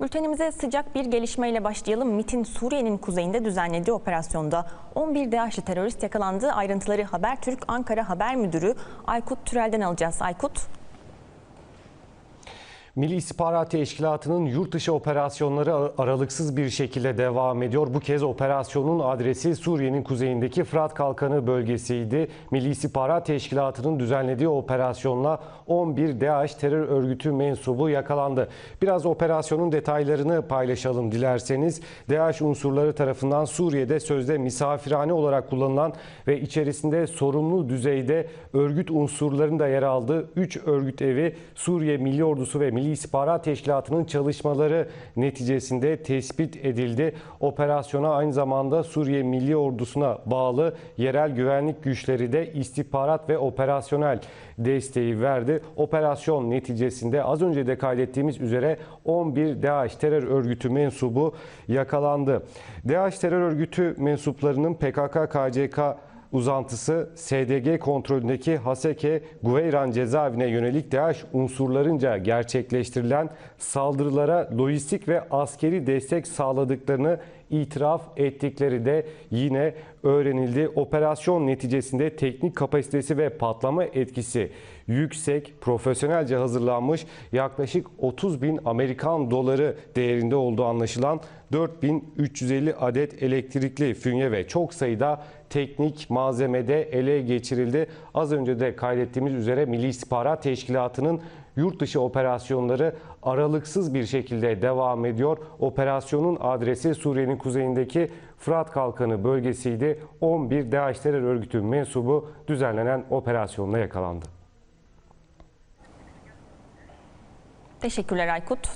Bültenimize sıcak bir gelişmeyle başlayalım. MIT'in Suriye'nin kuzeyinde düzenlediği operasyonda 11 DAEŞ'li terörist yakalandı. Ayrıntıları Habertürk Ankara Haber Müdürü Aykut Türel'den alacağız. Aykut. Milli İstihbarat Teşkilatı'nın yurt dışı operasyonları aralıksız bir şekilde devam ediyor. Bu kez operasyonun adresi Suriye'nin kuzeyindeki Fırat Kalkanı bölgesiydi. Milli İstihbarat Teşkilatı'nın düzenlediği operasyonla 11 DAEŞ terör örgütü mensubu yakalandı. Biraz operasyonun detaylarını paylaşalım dilerseniz. DAEŞ unsurları tarafından Suriye'de sözde misafirhane olarak kullanılan ve içerisinde sorumlu düzeyde örgüt unsurlarının da yer aldığı 3 örgüt evi Suriye Milli Ordusu ve Milli İstihbarat Teşkilatı'nın çalışmaları neticesinde tespit edildi. Operasyona aynı zamanda Suriye Milli Ordusu'na bağlı yerel güvenlik güçleri de istihbarat ve operasyonel desteği verdi. Operasyon neticesinde az önce de kaydettiğimiz üzere 11 DAEŞ terör örgütü mensubu yakalandı. DAEŞ terör örgütü mensuplarının PKK-KCK uzantısı SDG kontrolündeki Haseke Guveyran cezaevine yönelik DAEŞ unsurlarınca gerçekleştirilen saldırılara lojistik ve askeri destek sağladıklarını itiraf ettikleri de yine öğrenildi. Operasyon neticesinde teknik kapasitesi ve patlama etkisi yüksek, profesyonelce hazırlanmış yaklaşık 30 bin Amerikan doları değerinde olduğu anlaşılan 4350 adet elektrikli fünye ve çok sayıda teknik malzemede ele geçirildi. Az önce de kaydettiğimiz üzere Milli İstihbarat Teşkilatı'nın yurt dışı operasyonları aralıksız bir şekilde devam ediyor. Operasyonun adresi Suriye'nin kuzeyindeki Fırat Kalkanı bölgesiydi. 11 DAEŞ terör örgütü mensubu düzenlenen operasyonla yakalandı. Teşekkürler Aykut.